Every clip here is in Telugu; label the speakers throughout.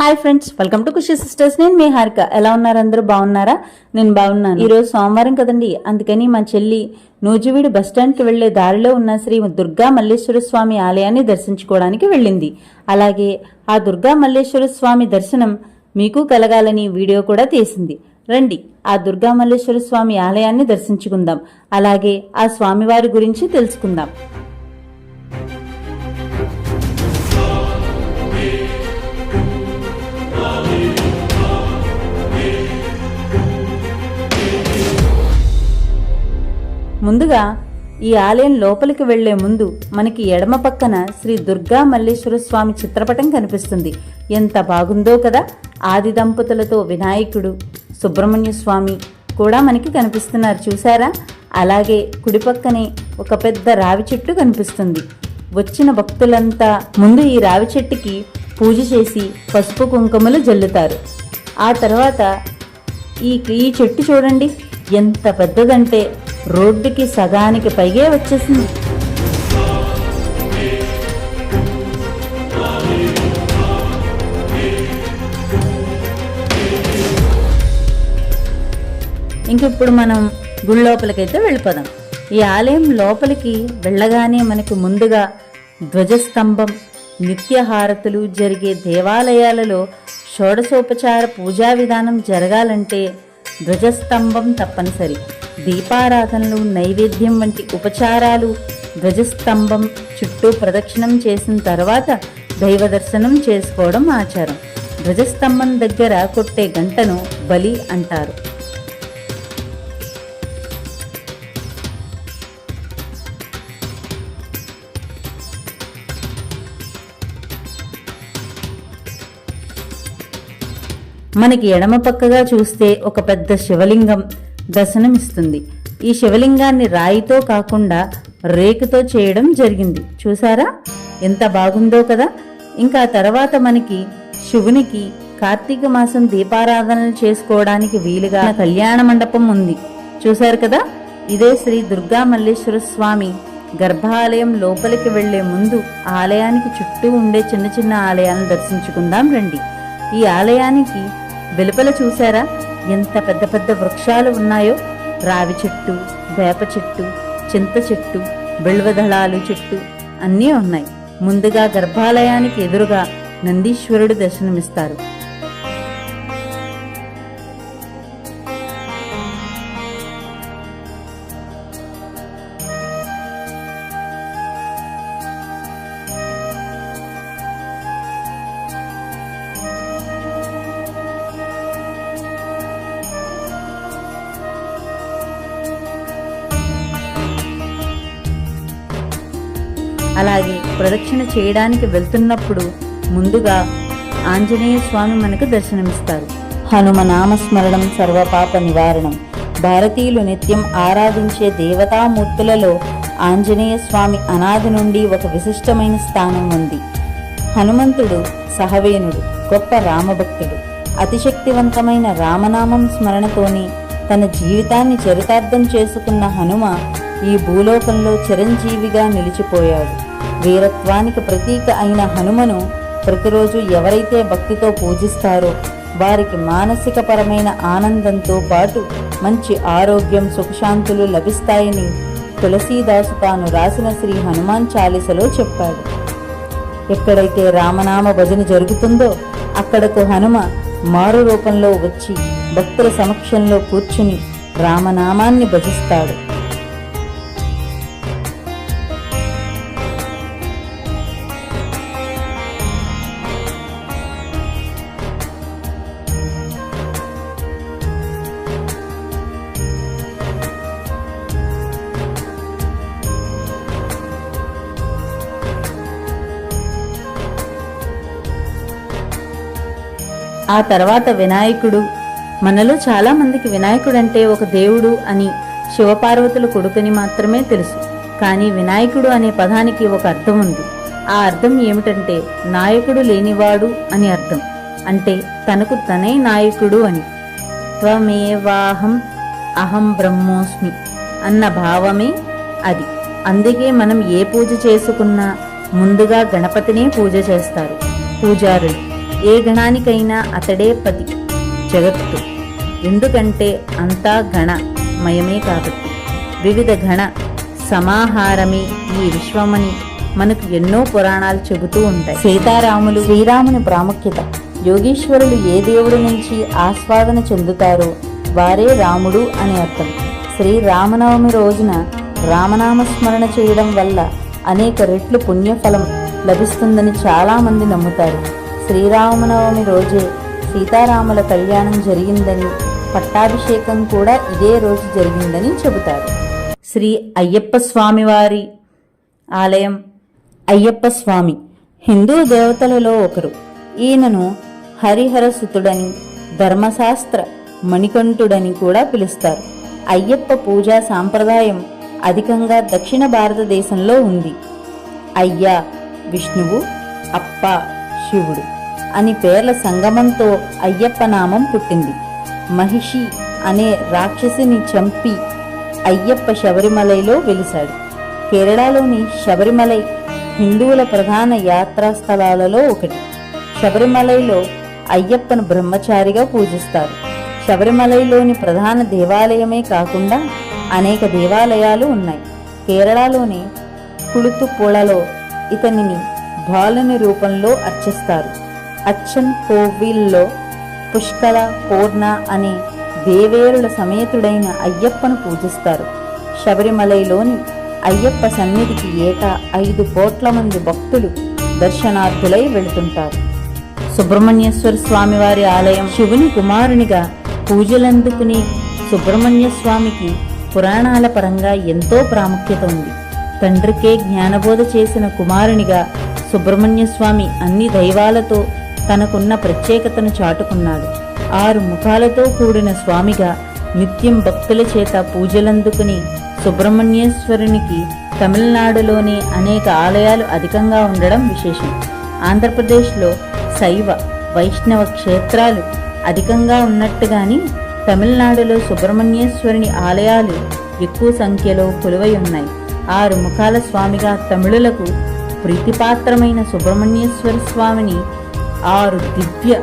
Speaker 1: Hi friends welcome to Khushi sisters నేను మీ హారిక. ఎలా ఉన్నారు అందరూ? బాగున్నారా? నేను బాగున్నాను. ఈరోజు సోమవారం కదండి. అందుకని మా చెల్లి నూజివీడు బస్ వెళ్ళే దారిలో ఉన్న శ్రీ దుర్గా మల్లేశ్వర స్వామి ఆలయాన్ని దర్శించుకోవడానికి వెళ్ళింది. అలాగే ఆ దుర్గా మల్లేశ్వర స్వామి దర్శనం మీకు కలగాలని వీడియో కూడా తీసింది. రండి ఆ దుర్గా మల్లేశ్వర స్వామి ఆలయాన్ని దర్శించుకుందాం. అలాగే ఆ స్వామివారి గురించి తెలుసుకుందాం. ముందుగా ఈ ఆలయం లోపలికి వెళ్ళే ముందు మనకి ఎడమ పక్కన శ్రీ దుర్గా మల్లేశ్వర స్వామి చిత్రపటం కనిపిస్తుంది. ఎంత బాగుందో కదా? ఆది దంపతులతో వినాయకుడు సుబ్రహ్మణ్య స్వామి కూడా మనకి కనిపిస్తున్నారు చూసారా? అలాగే కుడి పక్కనే ఒక పెద్ద రావి చెట్టు కనిపిస్తుంది. వచ్చిన భక్తులంతా ముందు ఈ రావి చెట్టుకి పూజ చేసి పసుపు కుంకుమలు జల్లుతారు. ఆ తర్వాత ఈ ఈ చెట్టు చూడండి ఎంత పెద్దదంటే రోడ్డుకి సగానికి పైగే వచ్చేసింది. ఇంకిప్పుడు మనం గుళ్ళోపలికైతే వెళ్ళిపోదాం. ఈ ఆలయం లోపలికి వెళ్ళగానే మనకి ముందుగా ధ్వజస్తంభం నిత్యహారతులు జరిగే దేవాలయాలలో షోడశోపచార పూజా విధానం జరగాలంటే ధ్వజస్తంభం తప్పనిసరి. దీపారాధనలు నైవేద్యం వంటి ఉపచారాలు ధ్వజస్తంభం చుట్టూ ప్రదక్షిణం చేసిన తర్వాత దైవ దర్శనం చేసుకోవడం ఆచారం. ధ్వజస్తంభం దగ్గర కొట్టే గంటను బలి అంటారు. మనకి ఎడమ పక్కగా చూస్తే ఒక పెద్ద శివలింగం దర్శనమిస్తుంది. ఈ శివలింగాన్ని రాయితో కాకుండా రేకుతో చేయడం జరిగింది. చూసారా? ఎంత బాగుందో కదా? ఇంకా తర్వాత మనకి శివునికి కార్తీక మాసం దీపారాధనలు చేసుకోవడానికి వీలుగా కళ్యాణ మండపం ఉంది. చూశారు కదా? ఇదే శ్రీ దుర్గా మల్లేశ్వర స్వామి గర్భాలయం లోపలికి వెళ్ళే ముందు ఆలయానికి చుట్టూ ఉండే చిన్న చిన్న ఆలయాలను దర్శించుకుందాం రండి. ఈ ఆలయానికి వెలుపల చూసారా ఎంత పెద్ద పెద్ద వృక్షాలు ఉన్నాయో? రావి చెట్టు వేప చెట్టు చింత చెట్టు బిల్వదళాలు చెట్టు అన్నీ ఉన్నాయి. ముందుగా గర్భాలయానికి ఎదురుగా నందీశ్వరుడు దర్శనమిస్తారు. అలాగే ప్రదక్షిణ చేయడానికి వెళ్తున్నప్పుడు ముందుగా ఆంజనేయ స్వామి మనకు దర్శనమిస్తారు. హనుమ నామస్మరణం సర్వపాప నివారణం. భారతీయులు నిత్యం ఆరాధించే దేవతామూర్తులలో ఆంజనేయ స్వామి అనాది నుండి ఒక విశిష్టమైన స్థానం ఉంది. హనుమంతుడు సహవేనుడు గొప్ప రామభక్తుడు. అతిశక్తివంతమైన రామనామం స్మరణతోని తన జీవితాన్ని చరితార్థం చేసుకున్న హనుమ ఈ భూలోకంలో చిరంజీవిగా నిలిచిపోయాడు. వీరత్వానికి ప్రతీక అయిన హనుమను ప్రతిరోజు ఎవరైతే భక్తితో పూజిస్తారో వారికి మానసికపరమైన ఆనందంతో పాటు మంచి ఆరోగ్యం సుఖశాంతులు లభిస్తాయని తులసీదాసు తాను రాసిన శ్రీ హనుమాన్ చాలీసలో చెప్పాడు. ఎక్కడైతే రామనామ భజన జరుగుతుందో అక్కడకు హనుమ మారు రూపంలో వచ్చి భక్తుల సమక్షంలో కూర్చుని రామనామాన్ని భజిస్తాడు. ఆ తర్వాత వినాయకుడు. మనలో చాలామందికి వినాయకుడంటే వినాయకుడు అంటే ఒక దేవుడు అని శివపార్వతుల కొడుకుని మాత్రమే తెలుసు. కానీ వినాయకుడు అనే పదానికి ఒక అర్థం ఉంది. ఆ అర్థం ఏమిటంటే నాయకుడు లేనివాడు అని అర్థం. అంటే తనకు తనే నాయకుడు అని. త్వమేవాహం అహం బ్రహ్మోస్మి అన్న భావమే అది. అందుకే మనం ఏ పూజ చేసుకున్నా ముందుగా గణపతినే పూజ చేస్తారు. పూజారులు. ఏ గణానికైనా అతడే పది జగత్తు. ఎందుకంటే అంతా గణమయమే కాబట్టి. వివిధ గణ సమాహారమే ఈ విశ్వమని మనకు ఎన్నో పురాణాలు చెబుతూ ఉంటాయి. సీతారాములు శ్రీరాముని ప్రాముఖ్యత. యోగీశ్వరులు ఏ దేవుడి నుంచి ఆస్వాదన చెందుతారో వారే రాముడు అని అర్థం. శ్రీరామనవమి రోజున రామనామస్మరణ చేయడం వల్ల అనేక రెట్లు పుణ్యఫలం లభిస్తుందని చాలామంది నమ్ముతారు. శ్రీరామనవమి రోజే సీతారాముల కళ్యాణం జరిగిందని పట్టాభిషేకం కూడా ఇదే రోజు జరిగిందని చెబుతారు. శ్రీ అయ్యప్ప స్వామివారి ఆలయం అయ్యప్ప స్వామి. హిందూ దేవతలలో ఒకరు. ఈయనను హరిహరసుతుడని ధర్మశాస్త్ర మణికంఠుడని కూడా పిలుస్తారు. అయ్యప్ప పూజా సాంప్రదాయం అధికంగా దక్షిణ భారతదేశంలో ఉంది. అయ్య విష్ణువు అప్ప శివుడు. అని పేర్ల సంగమంతో అయ్యప్ప నామం పుట్టింది. మహిషి అనే రాక్షసిని చంపి అయ్యప్ప శబరిమలైలో వెలిశాడు. కేరళలోని శబరిమలై హిందువుల ప్రధాన యాత్రా స్థలాలలో ఒకటి. శబరిమలైలో అయ్యప్పను బ్రహ్మచారిగా పూజిస్తారు. శబరిమలైలోని ప్రధాన దేవాలయమే కాకుండా అనేక దేవాలయాలు ఉన్నాయి. కేరళలోని కుళుతుపుళలో ఇతనిని బాలుని రూపంలో అర్చిస్తారు. అచ్చన్ కోవిల్లో పుష్కల పూర్ణ అనే దేవేరుల సమేతుడైన అయ్యప్పను పూజిస్తారు. శబరిమలైలోని అయ్యప్ప సన్నిధికి ఏటా ఐదు కోట్ల మంది భక్తులు దర్శనార్థులై వెళుతుంటారు. సుబ్రహ్మణ్యేశ్వర స్వామివారి ఆలయం శివుని కుమారునిగా పూజలందుకుని సుబ్రహ్మణ్య స్వామికి పురాణాల పరంగా ఎంతో ప్రాముఖ్యత ఉంది. తండ్రికే జ్ఞానబోధ చేసిన కుమారునిగా సుబ్రహ్మణ్య స్వామి అన్ని దైవాలతో తనకున్న ప్రత్యేకతను చాటుకున్నాడు. ఆరు ముఖాలతో కూడిన స్వామిగా నిత్యం భక్తుల చేత పూజలందుకుని సుబ్రహ్మణ్యేశ్వరునికి తమిళనాడులోని అనేక ఆలయాలు అధికంగా ఉండడం విశేషం. ఆంధ్రప్రదేశ్లో శైవ వైష్ణవ క్షేత్రాలు అధికంగా ఉన్నట్టుగాని తమిళనాడులో సుబ్రహ్మణ్యేశ్వరుని ఆలయాలు ఎక్కువ సంఖ్యలో కొలువై ఉన్నాయి. ఆరు ముఖాల స్వామిగా తమిళులకు ప్రీతిపాత్రమైన సుబ్రహ్మణ్యేశ్వర స్వామిని ఆరు దివ్య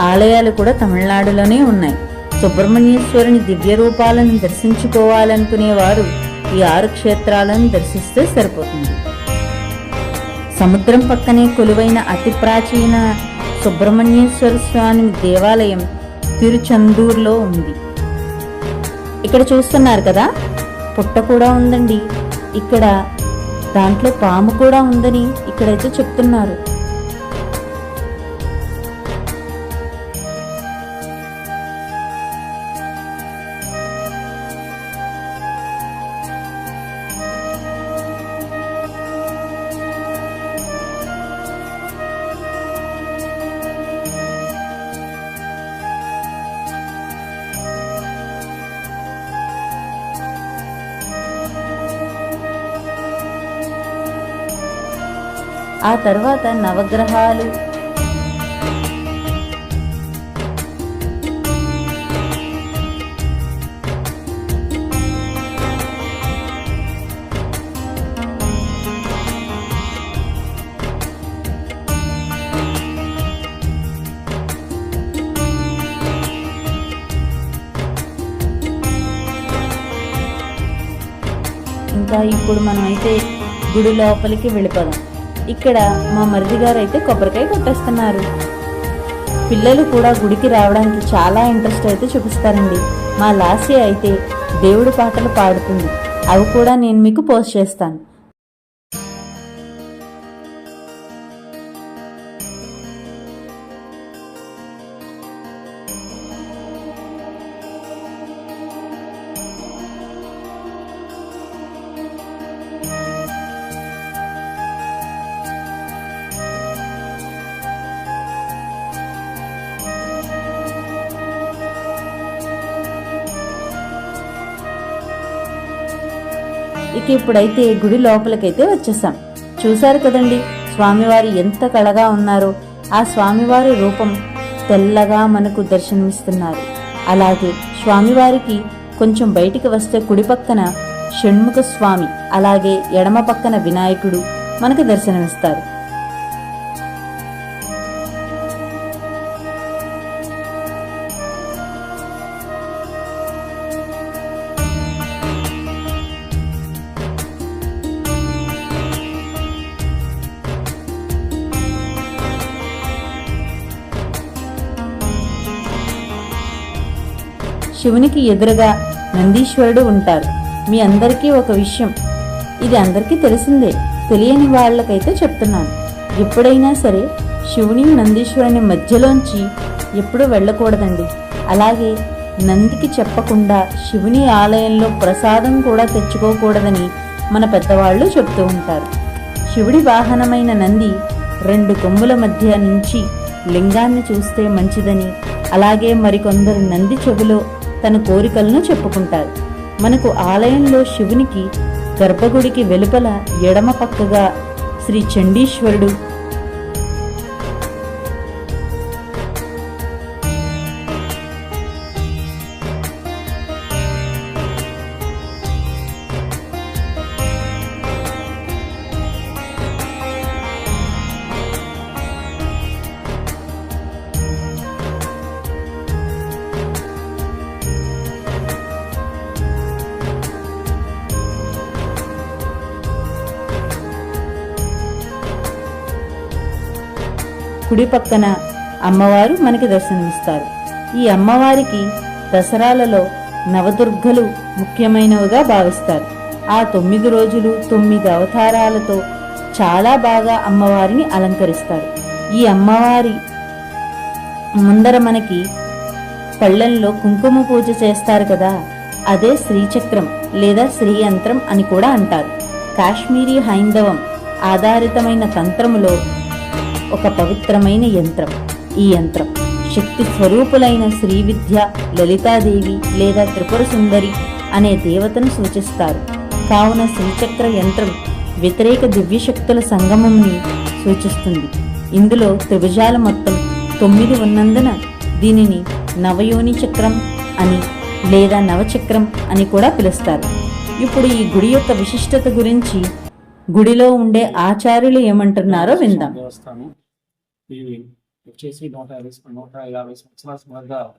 Speaker 1: ఆలయాలు కూడా తమిళనాడులోనే ఉన్నాయి. సుబ్రహ్మణ్యేశ్వరుని దివ్య రూపాలను దర్శించుకోవాలనుకునేవారు ఈ ఆరు క్షేత్రాలను దర్శిస్తే సరిపోతుంది. సముద్రం పక్కనే కొలువైన అతి ప్రాచీన సుబ్రహ్మణ్యేశ్వర స్వామి దేవాలయం తిరుచందూర్లో ఉంది. ఇక్కడ చూస్తున్నారు కదా? పుట్ట కూడా ఉందండి. ఇక్కడ దాంట్లో పాము కూడా ఉందని ఇక్కడైతే చెప్తున్నారు. ఆ తర్వాత నవగ్రహాలు. ఇంకా ఇప్పుడు మనం అయితే గుడి లోపలికి వెళ్ళిపోదాం. ఇక్కడ మా మరిది గారు అయితే కొబ్బరికాయ కొట్టేస్తున్నారు. పిల్లలు కూడా గుడికి రావడానికి చాలా ఇంట్రెస్ట్ అయితే చూపిస్తారండి. మా లాస్య అయితే దేవుడి పాటలు పాడుతుంది. అవి కూడా నేను మీకు పోస్ట్ చేస్తాను. ఇక ఇప్పుడైతే గుడి లోపలికైతే వచ్చేసాం. చూశారు కదండి స్వామివారి ఎంత కళగా ఉన్నారో. ఆ స్వామివారి రూపం తెల్లగా మనకు దర్శనమిస్తున్నారు. అలాగే స్వామివారికి కొంచెం బయటికి వస్తే కుడి పక్కన షణ్ముఖ స్వామి అలాగే ఎడమ పక్కన వినాయకుడు మనకు దర్శనమిస్తారు. శివునికి ఎదురుగా నందీశ్వరుడు ఉంటారు. మీ అందరికీ ఒక విషయం. ఇది అందరికీ తెలిసిందే. తెలియని వాళ్ళకైతే చెప్తున్నాను. ఎప్పుడైనా సరే శివుని నందీశ్వరుని మధ్యలోంచి ఎప్పుడూ వెళ్ళకూడదండి. అలాగే నందికి చెప్పకుండా శివుని ఆలయంలో ప్రసాదం కూడా తెచ్చుకోకూడదని మన పెద్దవాళ్ళు చెప్తూ ఉంటారు. శివుడి వాహనమైన నంది రెండు కొమ్ముల మధ్య నుంచి లింగాన్ని చూస్తే మంచిదని అలాగే మరికొందరు నంది చెవిలో తన కోరికలను చెప్పుకుంటారు మనకు ఆలయంలో శివునికి గర్భగుడికి వెలుపల ఎడమ పక్కగా శ్రీ చండీశ్వరుడు కుడి పక్కన అమ్మవారు మనకి దర్శనమిస్తారు. ఈ అమ్మవారికి దసరాలలో నవదుర్గలు ముఖ్యమైనవిగా భావిస్తారు. ఆ తొమ్మిది రోజులు తొమ్మిది అవతారాలతో చాలా బాగా అమ్మవారిని అలంకరిస్తారు. ఈ అమ్మవారి ముందర మనకి పళ్ళల్లో కుంకుమ పూజ చేస్తారు కదా అదే శ్రీచక్రం లేదా శ్రీయంత్రం అని కూడా అంటారు. కాశ్మీరీ హైందవం ఆధారితమైన తంత్రములో ఒక పవిత్రమైన యంత్రం. ఈ యంత్రం శక్తి స్వరూపులైన శ్రీ విద్య లలితాదేవి లేదా త్రిపుర సుందరి అనే దేవతను సూచిస్తారు. కావున శ్రీచక్ర యంత్రం వ్యతిరేక దివ్యశక్తుల సంగమంని సూచిస్తుంది. ఇందులో త్రిభుజాల మొత్తం తొమ్మిది ఉన్నందున దీనిని నవయోని చక్రం అని లేదా నవచక్రం అని కూడా పిలుస్తారు. ఇప్పుడు ఈ గుడి యొక్క విశిష్టత గురించి గుడిలో ఉండే ఆచార్యులు ఏమంటున్నారో విందాం.
Speaker 2: దేవస్థానం వచ్చేసి నూట యాభై నూట యాభై సంవత్సరాల సుమారుగా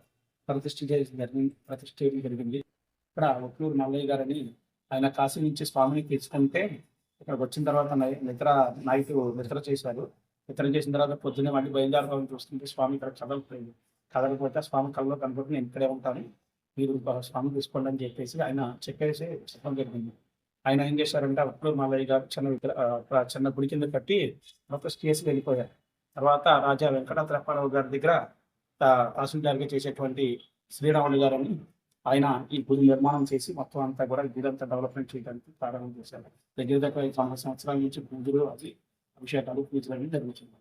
Speaker 2: ప్రతిష్ఠ చేసి జరిగింది ప్రతిష్ఠ జరిగింది ఇక్కడ ఒక్కూరు మల్లయ్య గారని ఆయన కాశీ నుంచి స్వామిని తీసుకుంటే ఇక్కడికి వచ్చిన తర్వాత నై- నిద్ర నైట్ నిద్ర చేశారు. నిద్ర చేసిన తర్వాత పొద్దున్నే మళ్ళీ బయలుదేరడం చూస్తుంటే స్వామి ఇక్కడ చదవకపోయింది కదలకపోతే స్వామి కళ్ళలో కనబడి నేను ఇక్కడే ఉంటాను. మీరు స్వామి తీసుకోండి అని చెప్పేసి ఆయన చెప్పేసి చెప్పడం జరిగింది. ఆయన ఏం చేశారంటే అప్పుడు మల్లయ్య గారు చిన్న విగ్రహ చిన్న గుడి కింద కట్టి తర్వాత స్టేస్కి వెళ్ళిపోయారు. తర్వాత రాజా వెంకటాద్రప్పారావు గారి దగ్గర తహసీల్దార్గా చేసేటువంటి శ్రీరాములు గారని ఆయన ఈ గుడి నిర్మాణం చేసి మొత్తం అంతా కూడా వీరంతా డెవలప్మెంట్ చేయడానికి ప్రారంభం చేశారు. దగ్గర దగ్గర ఐదు సంవత్సరాల నుంచి పూజలు అది అభిషేకాలు పూజలు అవి జరుగుతుంది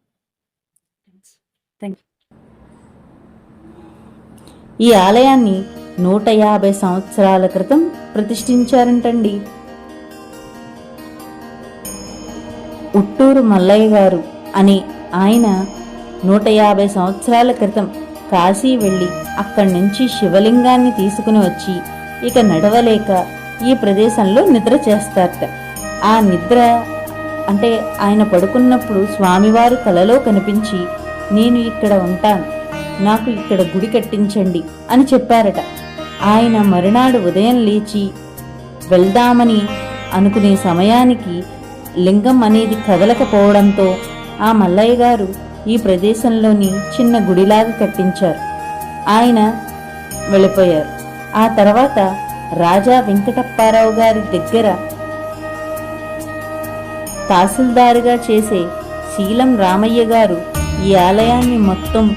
Speaker 1: ఈ ఆలయాన్ని నూట యాభై సంవత్సరాల క్రితం ప్రతిష్ఠించారంటండి. ఉట్టూరు మల్లయ్య గారు అని ఆయన నూట యాభై సంవత్సరాల క్రితం కాశీ వెళ్ళి అక్కడి నుంచి శివలింగాన్ని తీసుకుని వచ్చి ఇక నడవలేక ఈ ప్రదేశంలో నిద్ర చేస్తారట. ఆ నిద్ర అంటే ఆయన పడుకున్నప్పుడు స్వామివారు కలలో కనిపించి నేను ఇక్కడ ఉంటాను. నాకు ఇక్కడ గుడి కట్టించండి అని చెప్పారట. ఆయన మరునాడు ఉదయం లేచి వెళ్దామని అనుకునే సమయానికి లింగం అనేది కదలకపోవడంతో ఆ మల్లయ్య గారు ఈ ప్రదేశంలోని చిన్న గుడిలాగా కట్టించారు. ఆయన వెళ్ళిపోయారు. ఆ తర్వాత రాజా వెంకటప్పారావు గారి దగ్గర తహసీల్దారుగా చేసే శీలం రామయ్య గారు ఈ ఆలయాన్ని మొత్తం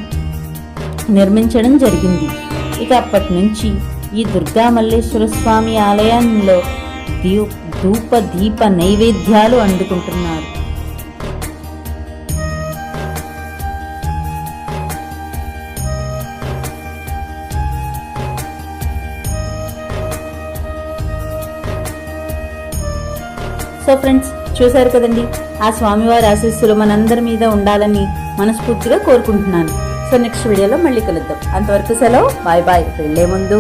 Speaker 1: నిర్మించడం జరిగింది. ఇక అప్పటి నుంచి ఈ దుర్గా మల్లేశ్వర స్వామి ఆలయంలో దీ ధూప దీప నైవేద్యాలు అందుకుంటున్నారు. సో ఫ్రెండ్స్ చూశారు కదండి? ఆ స్వామివారి ఆశీస్సులు మనందరి మీద ఉండాలని మనస్ఫూర్తిగా కోరుకుంటున్నాను. సో నెక్స్ట్ వీడియోలో మళ్ళీ కలుద్దాం. అంతవరకు సెలవు. బాయ్ బాయ్ వెళ్ళే ముందు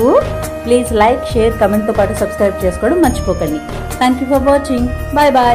Speaker 1: ప్లీజ్ లైక్ షేర్ కమెంట్తో పాటు సబ్స్క్రైబ్ చేసుకోవడం మర్చిపోకండి. Thank you for watching bye bye